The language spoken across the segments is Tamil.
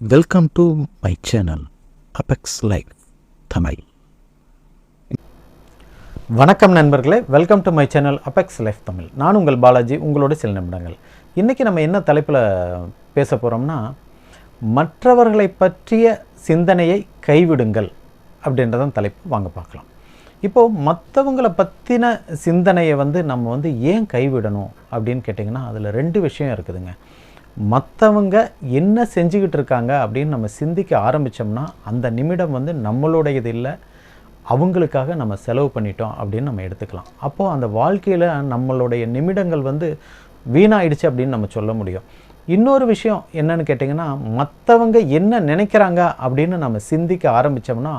Welcome to my channel apex life Tamil வணக்கம் நண்பர்களே welcome to my channel apex life Tamil நான் உங்கள் பாலாஜி உங்களோட சில நிமிடங்கள். இன்றைக்கி நம்ம என்ன தலைப்பில் பேச போகிறோம்னா மற்றவர்களை பற்றிய சிந்தனையை கைவிடுங்கள் அப்படின்றதான் தலைப்பு. வாங்க பார்க்கலாம். இப்போது மற்றவங்களை பற்றின சிந்தனையை வந்து நம்ம வந்து ஏன் கைவிடணும் அப்படின்னு கேட்டிங்கன்னா அதில் ரெண்டு விஷயம் இருக்குதுங்க. மற்றவங்க என்ன செஞ்சுக்கிட்டு இருக்காங்க அப்படின்னு நம்ம சிந்திக்க ஆரம்பித்தோம்னா அந்த நிமிடம் வந்து நம்மளுடையது இல்லை. அவங்களுக்காக நம்ம செலவு பண்ணிட்டோம் அப்படின்னு நம்ம எடுத்துக்கலாம். அப்போது அந்த வாழ்க்கையில் நம்மளுடைய நிமிடங்கள் வந்து வீணாயிடுச்சு அப்படின்னு நம்ம சொல்ல முடியும். இன்னொரு விஷயம் என்னன்னு கேட்டிங்கன்னா மற்றவங்க என்ன நினைக்கிறாங்க அப்படின்னு நம்ம சிந்திக்க ஆரம்பித்தோம்னா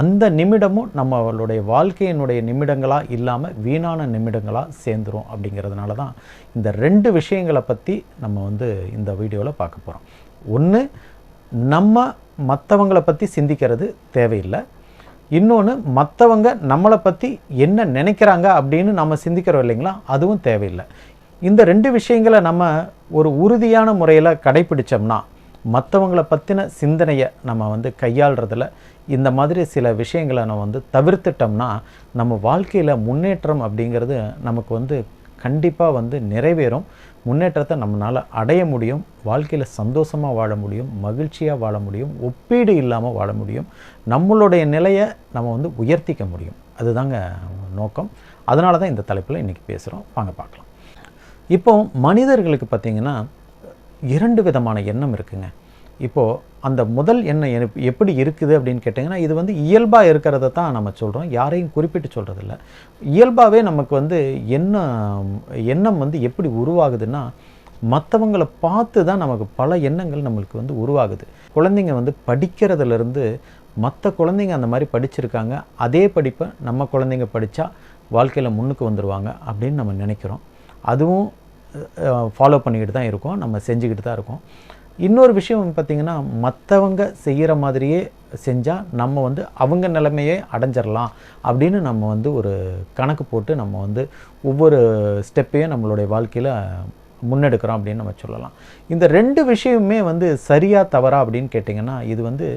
அந்த நிமிடமும் நம்மளுடைய வாழ்க்கையினுடைய நிமிடங்களாக இல்லாமல் வீணான நிமிடங்களாக சேர்ந்துரும் அப்படிங்கிறதுனால தான் இந்த ரெண்டு விஷயங்களை பற்றி நம்ம வந்து இந்த வீடியோவில் பார்க்க போகிறோம் ஒன்று நம்ம மற்றவங்களை பற்றி சிந்திக்கிறது தேவையில்லை. இன்னொன்று மற்றவங்க நம்மளை பற்றி என்ன நினைக்கிறாங்க அப்படின்னு நம்ம சிந்திக்கிறோம் இல்லைங்களா? அதுவும் தேவையில்லை. இந்த ரெண்டு விஷயங்களை நம்ம ஒரு உறுதியான முறையில் கடைப்பிடிச்சோம்னா மற்றவங்கள பற்றின சிந்தனையை நம்ம வந்து கையாளுறதுல இந்த மாதிரி சில விஷயங்களை நம்ம வந்து தவிர்த்துட்டோம்னா நம்ம வாழ்க்கையில் முன்னேற்றம் அப்படிங்கிறது நமக்கு வந்து கண்டிப்பாக வந்து நிறைவேறும். முன்னேற்றத்தை நம்மளால் அடைய முடியும் வாழ்க்கையில் சந்தோஷமாக வாழ முடியும் மகிழ்ச்சியாக வாழ முடியும் ஒப்பீடு இல்லாமல் வாழ முடியும் நம்மளுடைய நிலையை நம்ம வந்து உயர்த்திக்க முடியும். அதுதாங்க நோக்கம். அதனால தான் இந்த தலைப்பில் இன்றைக்கி பேசுகிறோம் வாங்க பார்க்கலாம். இப்போ மனிதர்களுக்கு பார்த்திங்கன்னா இரண்டு விதமான எண்ணம் இருக்குங்க. இப்போது அந்த முதல் எண்ணம் எப்படி இருக்குது அப்படின்னு கேட்டிங்கன்னா இது வந்து இயல்பாக இருக்கிறத தான் நம்ம சொல்கிறோம் யாரையும் குறிப்பிட்டு சொல்கிறதில்ல இயல்பாகவே நமக்கு வந்து எண்ணம் எண்ணம் வந்து எப்படி உருவாகுதுன்னா மற்றவங்களை பார்த்து தான் நமக்கு பல எண்ணங்கள் நம்மளுக்கு வந்து உருவாகுது. குழந்தைங்க வந்து படிக்கிறதுலேருந்து மற்ற குழந்தைங்க அந்த மாதிரி படிச்சிருக்காங்க. அதே படிப்பை நம்ம குழந்தைங்க படித்தா வாழ்க்கையில் முன்னுக்கு வந்துடுவாங்க அப்படின்னு நம்ம நினைக்கிறோம். அதுவும் ஃபாலோ பண்ணிக்கிட்டு தான் இருக்கோம். நம்ம செஞ்சுக்கிட்டு தான் இருக்கோம். இன்னொரு விஷயம் பார்த்திங்கன்னா மற்றவங்க செய்கிற மாதிரியே செஞ்சால் நம்ம வந்து அவங்க நிலைமையே அடைஞ்சிடலாம் அப்படின்னு நம்ம வந்து ஒரு கணக்கு போட்டு நம்ம வந்து ஒவ்வொரு ஸ்டெப்பையும் நம்மளுடைய வாழ்க்கையில் முன்னெடுக்கிறோம் அப்படின்னு நம்ம சொல்லலாம். இந்த ரெண்டு விஷயமுமே வந்து சரியாக தவறா அப்படின்னு கேட்டிங்கன்னா இது வந்து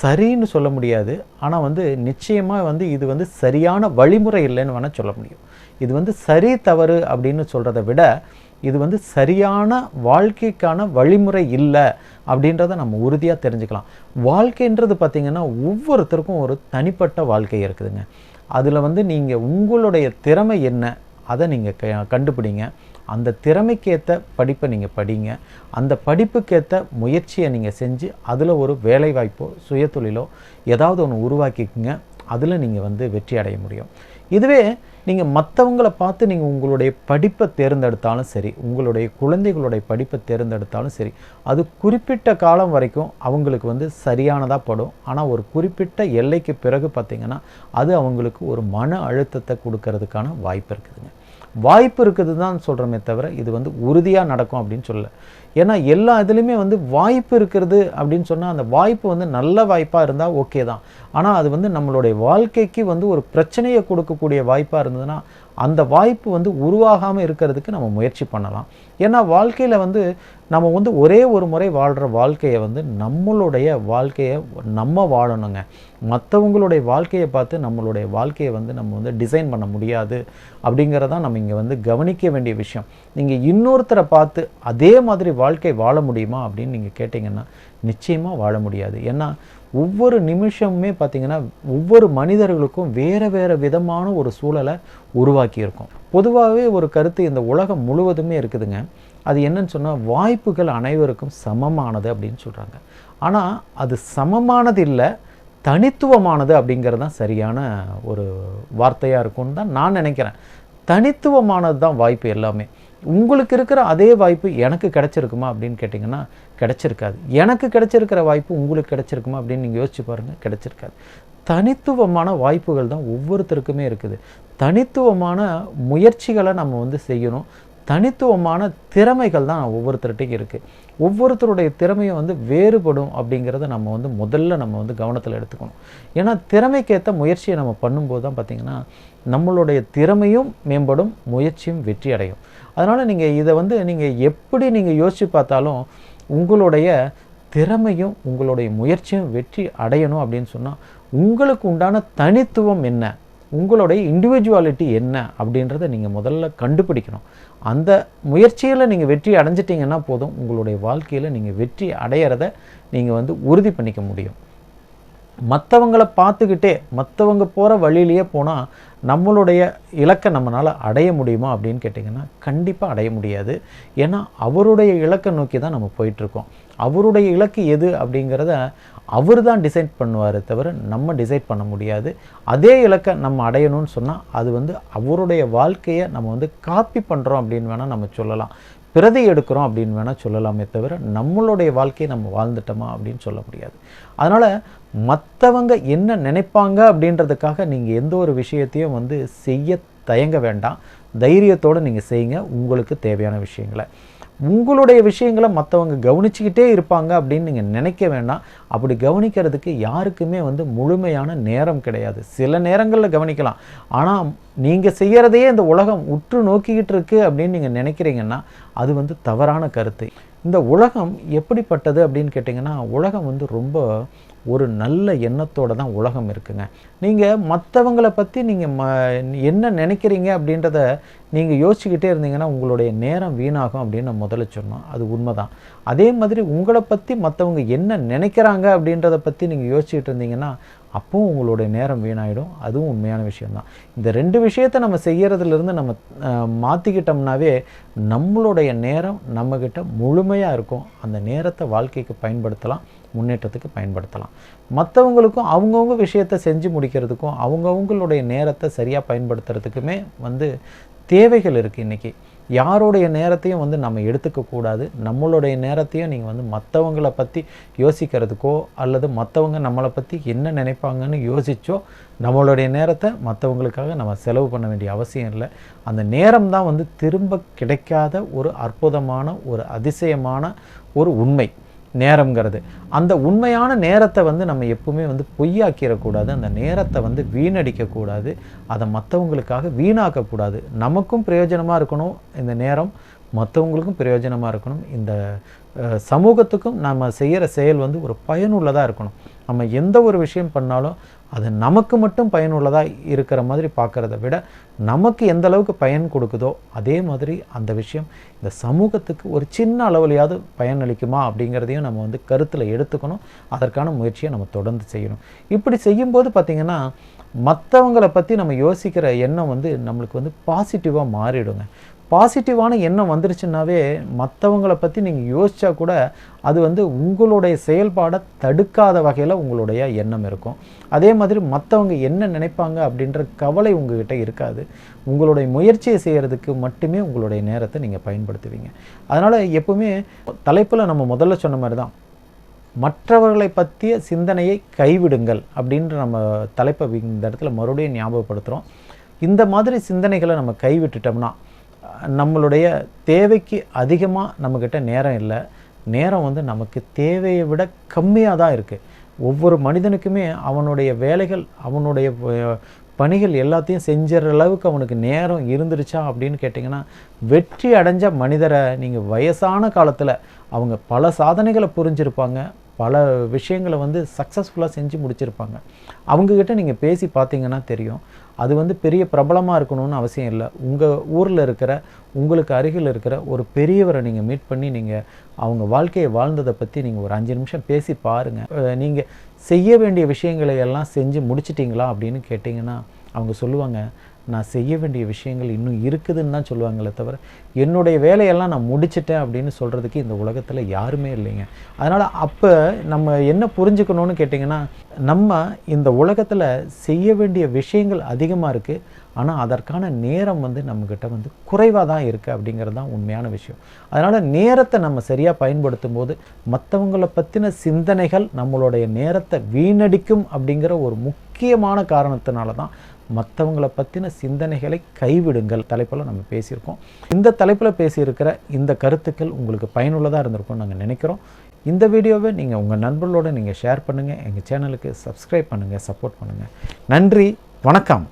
சரின்னு சொல்ல முடியாது. ஆனால் வந்து நிச்சயமாக வந்து இது வந்து சரியான வழிமுறை இல்லைன்னு வேணால் சொல்ல முடியும். இது வந்து சரி தவறு அப்படின்னு சொல்கிறத விட இது வந்து சரியான வாழ்க்கைக்கான வழிமுறை இல்லை அப்படின்றத நம்ம உறுதியாக தெரிஞ்சுக்கலாம். வாழ்க்கைன்றது பார்த்திங்கன்னா ஒவ்வொருத்தருக்கும் ஒரு தனிப்பட்ட வாழ்க்கை இருக்குதுங்க. அதில் வந்து நீங்கள் உங்களுடைய திறமை என்ன அதை நீங்கள் க கண்டுபிடிங்க. அந்த திறமைக்கேற்ற படிப்பை நீங்கள் படிங்க. அந்த படிப்புக்கேற்ற முயற்சியை நீங்கள் செஞ்சு அதில் ஒரு வேலைவாய்ப்போ சுயதொழிலோ ஏதாவது ஒன்று உருவாக்கிக்குங்க. அதில் நீங்கள் வந்து வெற்றி அடைய முடியும். இதுவே நீங்கள் மற்றவங்கள பார்த்து நீங்கள் உங்களுடைய படிப்பை தேர்ந்தெடுத்தாலும் சரி உங்களுடைய குழந்தைகளுடைய படிப்பை தேர்ந்தெடுத்தாலும் சரி அது குறிப்பிட்ட காலம் வரைக்கும் அவங்களுக்கு வந்து சரியானதாக படும். ஆனால் ஒரு குறிப்பிட்ட எல்லைக்கு பிறகு பார்த்திங்கன்னா அது அவங்களுக்கு ஒரு மன அழுத்தத்தை கொடுக்கறதுக்கான வாய்ப்பு இருக்குதுங்க. வாய்ப்பு இருக்குது தான் சொல்கிறோமே தவிர இது வந்து உறுதியாக நடக்கும் அப்படின்னு சொல்லலை. ஏன்னா எல்லா இதுலேயுமே வந்து வாய்ப்பு இருக்கிறது அப்படின்னு சொன்னால் அந்த வாய்ப்பு வந்து நல்ல வாய்ப்பாக இருந்தால் ஓகே தான். ஆனால் அது வந்து நம்மளுடைய வாழ்க்கைக்கு வந்து ஒரு பிரச்சனையை கொடுக்கக்கூடிய வாய்ப்பாக இருந்ததுன்னா அந்த வாய்ப்பு வந்து உருவாகாமல் இருக்கிறதுக்கு நம்ம முயற்சி பண்ணலாம். ஏன்னா வாழ்க்கையில் வந்து நம்ம வந்து ஒரே ஒரு முறை வாழ்கிற வாழ்க்கையை வந்து நம்மளுடைய வாழ்க்கையை நம்ம வாழணுங்க. மற்றவங்களுடைய வாழ்க்கையை பார்த்து நம்மளுடைய வாழ்க்கையை வந்து நம்ம வந்து டிசைன் பண்ண முடியாது அப்படிங்கிறதான் நம்ம இங்கே வந்து கவனிக்க வேண்டிய விஷயம். நீங்கள் இன்னொருத்தரை பார்த்து அதே மாதிரி வாழ்க்கை வாழ முடியுமா அப்படின்னு நீங்கள் கேட்டிங்கன்னா நிச்சயமாக வாழ முடியாது. ஏன்னா ஒவ்வொரு நிமிஷமுமே பார்த்திங்கன்னா ஒவ்வொரு மனிதர்களுக்கும் வேறு வேறு விதமான ஒரு சூழலை உருவாக்கியிருக்கும். பொதுவாகவே ஒரு கருத்து இந்த உலகம் முழுவதுமே இருக்குதுங்க. அது என்னன்னு சொன்னால் வாய்ப்புகள் அனைவருக்கும் சமமானது அப்படின்னு சொல்கிறாங்க ஆனால் அது சமமானது இல்லை தனித்துவமானது அப்படிங்கிறது தான் சரியான ஒரு வார்த்தையாக இருக்கும்னு தான் நான் நினைக்கிறேன். தனித்துவமானது தான் வாய்ப்பு எல்லாமே. உங்களுக்கு இருக்கிற அதே வாய்ப்பு எனக்கு கிடைச்சிருக்குமா அப்படின்னு கேட்டிங்கன்னா கிடச்சிருக்காது. எனக்கு கிடச்சிருக்கிற வாய்ப்பு உங்களுக்கு கிடைச்சிருக்குமா அப்படின்னு நீங்கள் யோசிச்சு பாருங்கள் கிடச்சிருக்காது. தனித்துவமான வாய்ப்புகள் தான் ஒவ்வொருத்தருக்குமே இருக்குது. தனித்துவமான முயற்சிகளை நம்ம வந்து செய்யணும். தனித்துவமான திறமைகள் தான் ஒவ்வொருத்தர்கிட்டையும் இருக்குது ஒவ்வொருத்தருடைய திறமையும் வந்து வேறுபடும் அப்படிங்கிறத நம்ம வந்து முதல்ல நம்ம வந்து கவனத்தில் எடுத்துக்கணும். ஏன்னா திறமைக்கேற்ற முயற்சியை நம்ம பண்ணும்போது தான் பார்த்திங்கன்னா நம்மளுடைய திறமையும் மேம்படும் முயற்சியும் வெற்றி அடையும். அதனால் நீங்கள் இதை வந்து நீங்கள் எப்படி நீங்கள் யோசித்து பார்த்தாலும் உங்களுடைய திறமையும் உங்களுடைய முயற்சியும் வெற்றி அடையணும் அப்படின்னு சொன்னால் உங்களுக்கு உண்டான தனித்துவம் என்ன? உங்களுடைய இண்டிவிஜுவாலிட்டி என்ன அப்படின்றத நீங்கள் முதல்ல கண்டுபிடிக்கணும். அந்த முயற்சியில் நீங்கள் வெற்றி அடைஞ்சிட்டிங்கன்னா போதும் உங்களுடைய வாழ்க்கையில் நீங்கள் வெற்றி அடையிறத நீங்கள் வந்து உறுதி பண்ணிக்க முடியும். மற்றவங்கள பார்த்துக்கிட்டே மற்றவங்க போகிற வழியிலேயே போனால் நம்மளுடைய இலக்கை நம்மளால் அடைய முடியுமா அப்படின்னு கேட்டிங்கன்னா கண்டிப்பாக அடைய முடியாது. ஏன்னா அவருடைய இலக்கை நோக்கி தான் நம்ம போயிட்டுருக்கோம். அவருடைய இலக்கு எது அப்படிங்கிறத அவர் தான் டிசைட் பண்ணுவார் தவிர நம்ம டிசைட் பண்ண முடியாது. அதே இலக்கை நம்ம அடையணும்னு சொன்னால் அது வந்து அவருடைய வாழ்க்கையை நம்ம வந்து காப்பி பண்ணுறோம் அப்படின்னு வேணால் நம்ம சொல்லலாம். பிரதி எடுக்கிறோம் அப்படின்னு வேணால் சொல்லலாமே தவிர நம்மளுடைய வாழ்க்கையை நம்ம வாழ்ந்துட்டோமா அப்படின்னு சொல்ல முடியாது. அதனால் மற்றவங்க என்ன நினைப்பாங்க அப்படின்றதுக்காக நீங்கள் எந்த ஒரு விஷயத்தையும் வந்து செய்ய தயங்க வேண்டாம். தைரியத்தோடு நீங்கள் செய்யுங்க. உங்களுக்கு தேவையான விஷயங்களை. உங்களுடைய விஷயங்களை மற்றவங்க கவனிச்சுக்கிட்டே இருப்பாங்க அப்படின்னு நீங்கள் நினைக்க வேண்டாம். அப்படி கவனிக்கிறதுக்கு யாருக்குமே வந்து முழுமையான நேரம் கிடையாது. சில நேரங்களில் கவனிக்கலாம். ஆனால் நீங்கள் செய்கிறதையே இந்த உலகம் உற்று நோக்கிக்கிட்டு இருக்கு அப்படின்னு நீங்கள் நினைக்கிறீங்கன்னா அது வந்து தவறான கருத்து. இந்த உலகம் எப்படிப்பட்டது அப்படின்னு கேட்டிங்கன்னா உலகம் வந்து ரொம்ப ஒரு நல்ல எண்ணத்தோட தான் உலகம் இருக்குங்க. நீங்கள் மற்றவங்களை பற்றி நீங்கள் ம என்ன நினைக்கிறீங்க அப்படின்றத நீங்கள் யோசிச்சுக்கிட்டே இருந்தீங்கன்னா உங்களுடைய நேரம் வீணாகும் அப்படின்னு நான் முதல்ல சொன்னோம். அது உண்மை தான் அதே மாதிரி உங்களை பற்றி மற்றவங்க என்ன நினைக்கிறாங்க அப்படின்றத பற்றி நீங்கள் யோசிச்சுக்கிட்டு இருந்தீங்கன்னா அப்பவும் உங்களுடைய நேரம் வீணாயிடும். அதுவும் உண்மையான விஷயம்தான். இந்த ரெண்டு விஷயத்தை நம்ம செய்கிறதுலேருந்து நம்ம மாற்றிக்கிட்டோம்னாவே நம்மளுடைய நேரம் நம்மக்கிட்ட முழுமையாக இருக்கும். அந்த நேரத்தை வாழ்க்கைக்கு பயன்படுத்தலாம். முன்னேற்றத்துக்கு பயன்படுத்தலாம். மற்றவங்களுக்கும் அவங்கவுங்க விஷயத்தை செஞ்சு முடிக்கிறதுக்கும் அவங்கவுங்களுடைய நேரத்தை சரியாக பயன்படுத்துறதுக்குமே வந்து தேவைகள் இருக்குது இன்றைக்கி யாருடைய நேரத்தையும் வந்து நம்ம எடுத்துக்கக்கூடாது நம்மளுடைய நேரத்தையும் நீங்கள் வந்து மற்றவங்கள பற்றி யோசிக்கிறதுக்கோ அல்லது மற்றவங்க நம்மளை பற்றி என்ன நினைப்பாங்கன்னு யோசிச்சோ நம்மளுடைய நேரத்தை மற்றவங்களுக்காக நம்ம செலவு பண்ண வேண்டிய அவசியம் இல்லை. அந்த நேரம் தான் வந்து திரும்ப கிடைக்காத ஒரு அற்புதமான ஒரு அதிசயமான ஒரு உண்மை. நேரம்ங்கிறது. அந்த உண்மையான நேரத்தை வந்து நம்ம எப்பவுமே வந்து பொய்யாக்கிடக்கூடாது அந்த நேரத்தை வந்து வீணடிக்கக்கூடாது. அதை மற்றவங்களுக்காக வீணாக்கக்கூடாது. நமக்கும் பிரயோஜனமாக இருக்கணும் இந்த நேரம். மற்றவங்களுக்கும் பிரயோஜனமாக இருக்கணும். இந்த சமூகத்துக்கும் நம்ம செய்கிற செயல் வந்து ஒரு பயனுள்ளதாக இருக்கணும். நம்ம எந்த ஒரு விஷயம் பண்ணாலும் அது நமக்கு மட்டும் பயனுள்ளதாக இருக்கிற மாதிரி பார்க்குறத விட நமக்கு எந்த அளவுக்கு பயன் கொடுக்குதோ அதே மாதிரி அந்த விஷயம் இந்த சமூகத்துக்கு ஒரு சின்ன அளவுலையாவது பயனளிக்குமா அப்படிங்கிறதையும் நம்ம வந்து கருத்தில் எடுத்துக்கணும். அதற்கான முயற்சியை நம்ம தொடர்ந்து செய்யணும். இப்படி செய்யும்போது பார்த்திங்கன்னா மற்றவங்களை பற்றி நம்ம யோசிக்கிற எண்ணம் வந்து நம்மளுக்கு வந்து பாசிட்டிவாக மாறிடுங்க. பாசிட்டிவான எண்ணம் வந்துருச்சுன்னாவே மற்றவங்கள பற்றி நீங்கள் யோசிச்சா கூட அது வந்து உங்களுடைய செயல்பாடை தடுக்காத வகையில் உங்களுடைய எண்ணம் இருக்கும். அதே மாதிரி மற்றவங்க என்ன நினைப்பாங்க அப்படின்ற கவலை உங்ககிட்ட இருக்காது. உங்களுடைய முயற்சியை செய்கிறதுக்கு மட்டுமே உங்களுடைய நேரத்தை நீங்கள் பயன்படுத்துவீங்க. அதனால் எப்போவுமே தலைப்பில் நம்ம முதல்ல சொன்ன மாதிரி தான் மற்றவர்களை பற்றிய சிந்தனையை கைவிடுங்கள் அப்படின்ற நம்ம தலைப்பை இந்த இடத்துல மறுபடியும் ஞாபகப்படுத்துகிறோம் இந்த மாதிரி சிந்தனைகளை நம்ம கைவிட்டுட்டோம்னா நம்மளுடைய தேவைக்கு அதிகமாக நம்மக்கிட்ட நேரம் இல்லை. நேரம் வந்து நமக்கு தேவையை விட கம்மியாக தான் இருக்குது ஒவ்வொரு மனிதனுக்குமே அவனுடைய வேலைகள் அவனுடைய பணிகள் எல்லாத்தையும் செஞ்சுற அளவுக்கு அவனுக்கு நேரம் இருந்துருச்சா அப்படின்னு கேட்டிங்கன்னா வெற்றி அடைஞ்ச மனிதரை நீங்கள் வயசான காலத்தில் அவங்க பல சாதனைகளை புரிஞ்சிருப்பாங்க. பல விஷயங்களை வந்து சக்ஸஸ்ஃபுல்லாக செஞ்சு முடிச்சிருப்பாங்க. அவங்கக்கிட்ட நீங்கள் பேசி பார்த்தீங்கன்னா தெரியும். அது வந்து பெரிய பிரபலமாக இருக்கணும்னு அவசியம் இல்லை. உங்கள் ஊரில் இருக்கிற உங்களுக்கு அருகில் இருக்கிற ஒரு பெரியவரை நீங்கள் மீட் பண்ணி நீங்கள் அவங்க வாழ்க்கையை வாழ்ந்ததை பற்றி நீங்கள் ஒரு அஞ்சு நிமிஷம் பேசி பாருங்கள் நீங்கள் செய்ய வேண்டிய விஷயங்களை எல்லாம் செஞ்சு முடிச்சிட்டிங்களா அப்படின்னு கேட்டிங்கன்னா அவங்க சொல்லுவாங்க நான் செய்ய வேண்டிய விஷயங்கள் இன்னும் இருக்குதுன்னு தான் சொல்லுவாங்களே தவிர என்னுடைய வேலையெல்லாம் நான் முடிச்சிட்டேன் அப்படின்னு சொல்கிறதுக்கு இந்த உலகத்தில் யாருமே இல்லைங்க. அதனால் அப்போ நம்ம என்ன புரிஞ்சுக்கணும்னு கேட்டிங்கன்னா நம்ம இந்த உலகத்தில் செய்ய வேண்டிய விஷயங்கள் அதிகமாக இருக்குது ஆனால் அதற்கான நேரம் வந்து நம்மக்கிட்ட வந்து குறைவாக தான் இருக்குது அப்படிங்கிறது தான் உண்மையான விஷயம். அதனால் நேரத்தை நம்ம சரியாக பயன்படுத்தும் போது மற்றவங்களை பற்றின சிந்தனைகள் நம்மளுடைய நேரத்தை வீணடிக்கும் அப்படிங்கிற ஒரு முக்கியமான காரணத்தினால தான் மற்றவங்களை பற்றின சிந்தனைகளை கைவிடுங்கள். தலைப்பில் நம்ம பேசியிருக்கோம். இந்த தலைப்பில் பேசியிருக்கிற இந்த கருத்துக்கள் உங்களுக்கு பயனுள்ளதாக இருந்திருக்கும்னு நாங்கள் நினைக்கிறோம். இந்த வீடியோவை நீங்கள் உங்கள் நண்பர்களோடு நீங்கள் ஷேர் பண்ணுங்கள் எங்கள் சேனலுக்கு சப்ஸ்கிரைப் பண்ணுங்கள் சப்போர்ட் பண்ணுங்கள் நன்றி வணக்கம்.